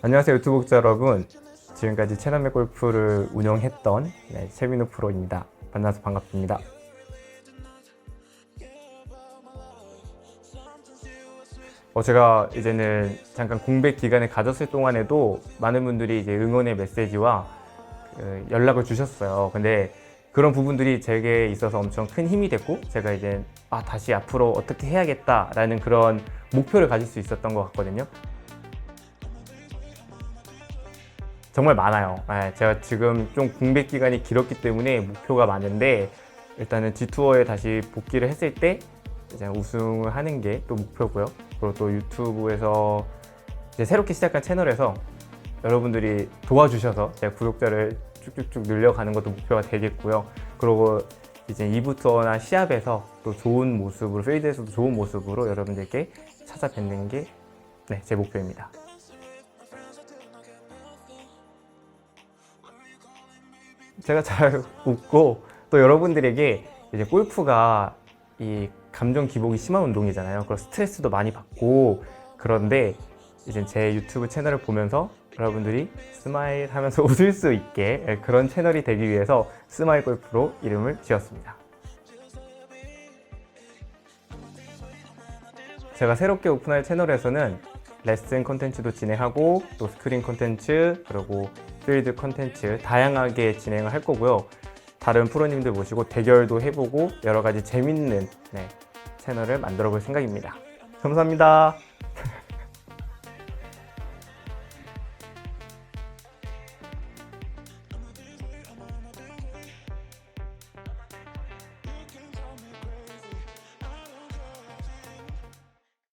안녕하세요 유튜브 구독자 여러분. 지금까지 채널맥 골프를 운영했던 네, 최민우 프로입니다. 만나서 반갑습니다. 어, 제가 이제는 잠깐 공백 기간을 가졌을 동안에도 많은 분들이 이제 응원의 메시지와 그 연락을 주셨어요 근데 그런 부분들이 제게 있어서 엄청 큰 힘이 됐고 제가 이제 아 다시 앞으로 어떻게 해야겠다라는 그런 목표를 가질 수 있었던 것 같거든요 정말 많아요. 예, 제가 지금 좀 공백 기간이 길었기 때문에 목표가 많은데 일단은 G투어에 다시 복귀를 했을 때 이제 우승을 하는 게 또 목표고요. 그리고 또 유튜브에서 새롭게 시작한 채널에서 여러분들이 도와주셔서 제가 구독자를 쭉쭉쭉 늘려가는 것도 목표가 되겠고요. 그리고 이제 2부 투어나 시합에서 또 좋은 모습으로 필드에서도 좋은 모습으로 여러분들께 찾아뵙는 게 네, 제 목표입니다. 제가 잘 웃고 또 여러분들에게 이제 골프가 이 감정 기복이 심한 운동이잖아요. 그래서 스트레스도 많이 받고 그런데 이제 제 유튜브 채널을 보면서 여러분들이 스마일 하면서 웃을 수 있게 그런 채널이 되기 위해서 스마일 골프로 이름을 지었습니다. 제가 새롭게 오픈할 채널에서는 레슨 콘텐츠도 진행하고 또 스크린 콘텐츠 그리고 필드 콘텐츠 다양하게 진행을 할 거고요. 다른 프로님들 모시고 대결도 해보고 여러 가지 재밌는 네, 채널을 만들어 볼 생각입니다. 감사합니다.